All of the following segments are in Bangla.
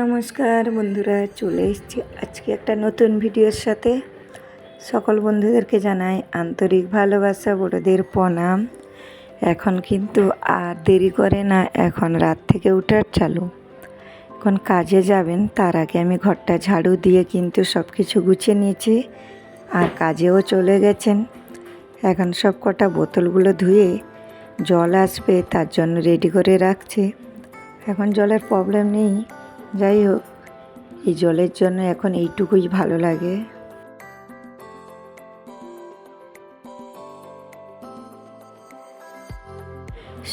নমস্কার বন্ধুরা, চলে এসেছি আজকে একটা নতুন ভিডিওর সাথে। সকল বন্ধুদেরকে জানাই আন্তরিক ভালোবাসা, বড়দের প্রণাম। এখন কিন্তু আর দেরি করে না, এখন রাত থেকে উঠার চালু। এখন কাজে যাবেন, তার আগে আমি ঘরটা ঝাড়ু দিয়ে কিন্তু সব কিছু গুছিয়ে নিয়েছি, আর কাজেও চলে গেছেন। এখন সব কটা বোতলগুলো ধুয়ে জল আসবে, তার জন্য রেডি করে রাখছে। এখন জলের প্রবলেম নেই। যাই হোক, এই জলের জন্য এখন এইটুকুই ভালো লাগে।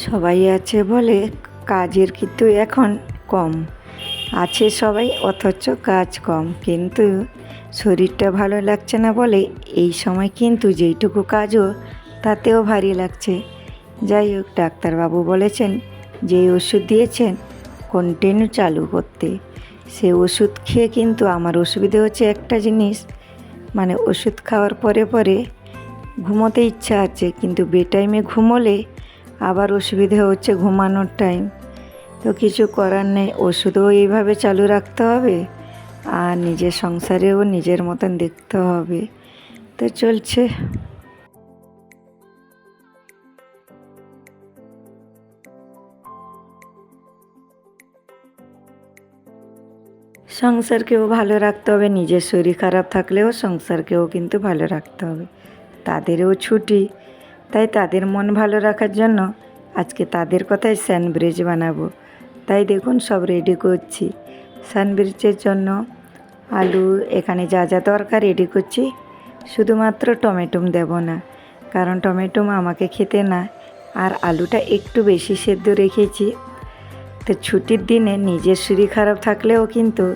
সবাই আছে বলে কাজের কিন্তু এখন কম। আছে সবাই, অথচ কাজ কম। কিন্তু শরীরটা ভালো লাগছে না বলে এই সময় কিন্তু যেইটুকু কাজও তাতেও ভারী লাগছে। যাই হোক, ডাক্তারবাবু বলেছেন যে ওষুধ দিয়েছেন কন্টিনিউ চালু করতে। সে ওষুধ খেয়ে কিন্তু আমার অসুবিধে হচ্ছে একটা জিনিস মানে ওষুধ খাওয়ার পরে পরে ঘুমোতে ইচ্ছা আছে, কিন্তু বে টাইমে ঘুমোলে আবার অসুবিধে হচ্ছে ঘুমানোর টাইম তো কিছু করার নেই, ওষুধও এইভাবে চালু রাখতে হবে, আর নিজের সংসারেও নিজের মতন দেখতে হবে। তো চলছে। সংসারকেও ভালো রাখতে হবে, নিজের শরীর খারাপ থাকলেও সংসারকেও কিন্তু ভালো রাখতে হবে। তাদেরও ছুটি, তাই তাদের মন ভালো রাখার জন্য আজকে তাদের কথাই স্যান্ডব্রিজ বানাবো। তাই দেখুন, সব রেডি করছি। স্যান্ডব্রিজের জন্য আলু, এখানে যা যা দরকার রেডি করছি। শুধুমাত্র টমেটোম দেব না, কারণ টমেটোম আমাকে খেতে না। আর আলুটা একটু বেশি সেদ্ধ রেখেছি। তো ছুটির দিনে নিজের শরীর খারাপ থাকলেও কিন্তু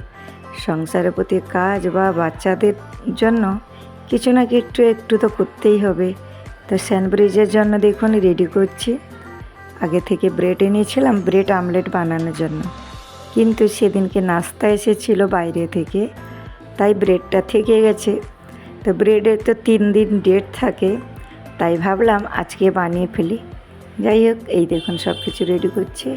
সংসারের প্রতি কাজ বা বাচ্চাদের জন্য কিছু না কিছু একটু তো করতেই হবে। তো স্যান্ডউইচের জন্য দেখুন রেডি করছি। আগে থেকে ব্রেড এনেছিলাম ব্রেড আমলেট বানানোর জন্য। কিন্তু সেদিনকে নাস্তা এসেছিল বাইরে থেকে, তাই ব্রেডটা থেকে গেছে। তো ব্রেডের তো তিন দিন ডেট থাকে, তাই ভাবলাম আজকে বানিয়ে ফেলি। যাই হোক, এই দেখুন সব কিছু রেডি করছি।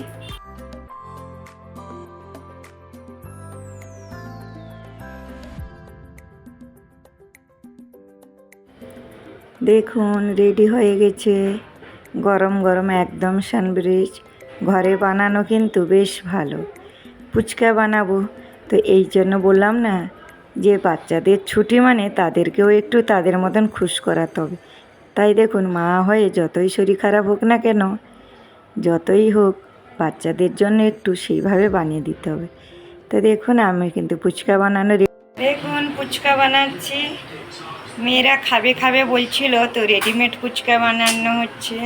দেখুন রেডি হয়ে গেছে। গরম গরম একদম স্যান্ডউইচ ঘরে বানানো কিন্তু বেশ ভালো। ফুচকা বানাবো। তো এই জন্য বললাম না, যে বাচ্চাদের ছুটি মানে তাদেরকেও একটু তাদের মতন খুশ করাতে হবে। তাই দেখুন, মা হয়ে যতই শরীর খারাপ হোক না কেন, যতই হোক বাচ্চাদের জন্য একটু সেইভাবে বানিয়ে দিতে হবে। তো দেখুন, আমি কিন্তু ফুচকা বানানো দেখুন, ফুচকা বানাচ্ছি। মেয়েরা খাবে খাবে বলছিল, তো রেডিমেড ফুচকা বানানো হচ্ছে।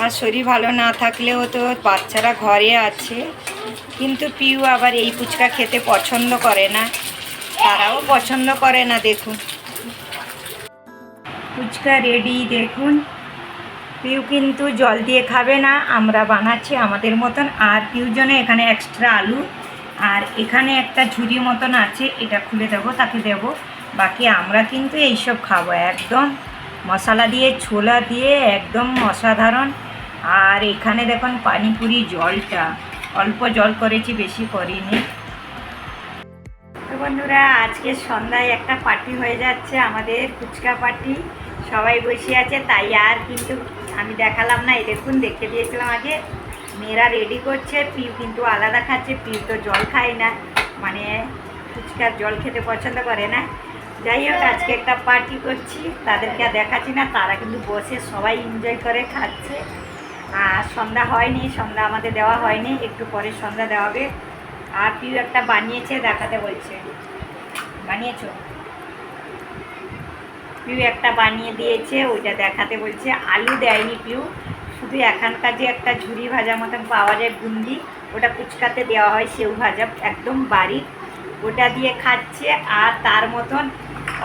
আর শরীর ভালো না থাকলেও তো বাচ্চারা ঘরে আছে। কিন্তু পিউ আবার এই ফুচকা খেতে পছন্দ করে না। তারাও পছন্দ করে না, দেখুন। ফুচকা রেডি দেখুন। পিউ কিন্তু জল দিয়ে খাবে না। আমরা বানাচ্ছি আমাদের মতন। আর পিউ জন্য এখানে এক্সট্রা আলু। আর এখানে একটা ঝুড়ি মতন আছে, এটা খুলে দেবো তাকে দেবো। বাকি আমরা কিন্তু এইসব খাব, একদম মশলা দিয়ে, ছোলা দিয়ে, একদম অসাধারণ। আর এখানে দেখুন পানিপুরি জলটা, অল্প জল করেছি, বেশি করিনি। বন্ধুরা, আজকে সন্ধ্যায় একটা পার্টি হয়ে যাচ্ছে, আমাদের ফুচকা পার্টি। সবাই বসে আছে, তাই আর কিন্তু আমি দেখালাম না, এই দেখুন দেখে দিয়েছিলাম আগে। মেয়েরা রেডি করছে, পিউ কিন্তু আলাদা খাচ্ছে, পিউ তো জল খায় না। মানে ফুচকার জল খেতে পছন্দ করে না। যাই হোক, আজকে একটা পার্টি করছি, তাদেরকে দেখাচ্ছি না, তারা কিন্তু বসে সবাই এনজয় করে খাচ্ছে। আর সন্ধ্যা হয়নি, সন্ধ্যা আমাদের দেওয়া হয়নি, একটু পরে সন্ধ্যা দেওয়া হবে। আর পিউ একটা বানিয়েছে, দেখাতে বলছে। বানিয়েছো? পিউ একটা বানিয়ে দিয়েছে, ওইটা দেখাতে বলছে, আলু দেয়নি পিউ। শুধু এখানকার যে একটা ঝুড়ি ভাজা মতন পাওয়া যায়, বুন্দি, ওটা ফুচকাতে দেওয়া হয় সেও ভাজা, একদম বাড়ির। ওটা দিয়ে খাচ্ছে আর তার মতন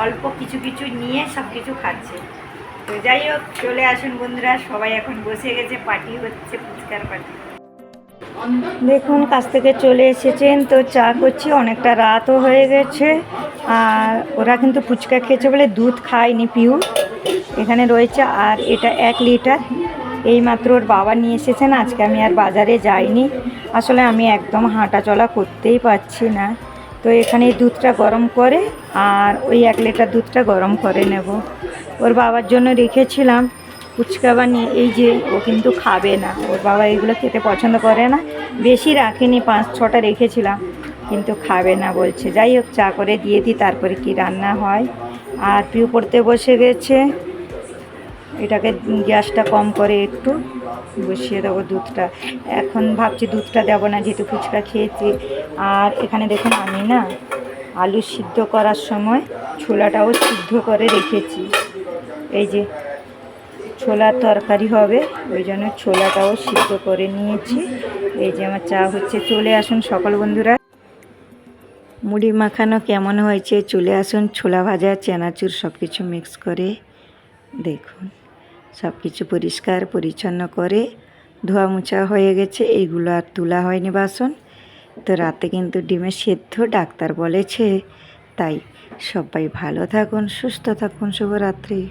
অল্প কিছু কিছু নিয়ে সব কিছু খাচ্ছে। তো যাই হোক, চলে আসুন বন্ধুরা, সবাই এখন বসে গেছে, পার্টি হচ্ছে, ফুচকার পার্টি। দেখুন, কাছ থেকে চলে এসেছেন, তো চা করছি, অনেকটা রাতও হয়ে গেছে। আর ওরা কিন্তু ফুচকা খেয়েছে বলে দুধ খায়নি, পিউ। এখানে রয়েছে, আর এটা এক লিটার। এইমাত্র ওর বাবা নিয়ে এসেছেন, আজকে আমি আর বাজারে যাইনি। আসলে আমি একদম হাঁটা চলা করতেই পারছি না। তো এখানে দুধটা গরম করে আর ওই এক লিটার দুধটা গরম করে নেব। ওর বাবার জন্য রেখেছিলাম ফুচকা বানিয়ে, এই যে ও কিন্তু খাবে না। ওর বাবা এগুলো খেতে পছন্দ করে না, বেশি রাখিনি, পাঁচ ছটা রেখেছিলাম, কিন্তু খাবে না বলছে। যাই হোক, চা করে দিয়ে দিই, তারপরে কি রান্না হয়। আর পিউ পড়তে বসে গেছে। এটাকে গ্যাসটা কম করে একটু বসিয়ে দেবো দুধটা। এখন ভাবছি দুধটা দেবো না, যেহেতু ফুচকা খেয়েছি। আর এখানে দেখুন আমি না আলু সিদ্ধ করার সময় ছোলাটাও সিদ্ধ করে রেখেছি। এই যে ছোলার তরকারি হবে, ওই জন্য ছোলাটাও সিদ্ধ করে নিয়েছি। এই যে আমার চা হচ্ছে, চলে আসুন সকল বন্ধুরা। মুড়ি মাখানো কেমন হয়েছে? চলে আসুন ছোলা ভাজা, চেনাচুর সব কিছু মিক্স করে। দেখুন। সব কিছু পরিষ্কার, পরিচ্ছন্ন করে ধোয়া মোছা হয়ে গেছে। এইগুলো আর তোলা হয়নি বাসন। তো রাতে কিন্তু ডিমে সেদ্ধ ডাক্তার বলেছে। তাই সবাই ভালো থাকুন, সুস্থ থাকুন। শুভরাত্রি।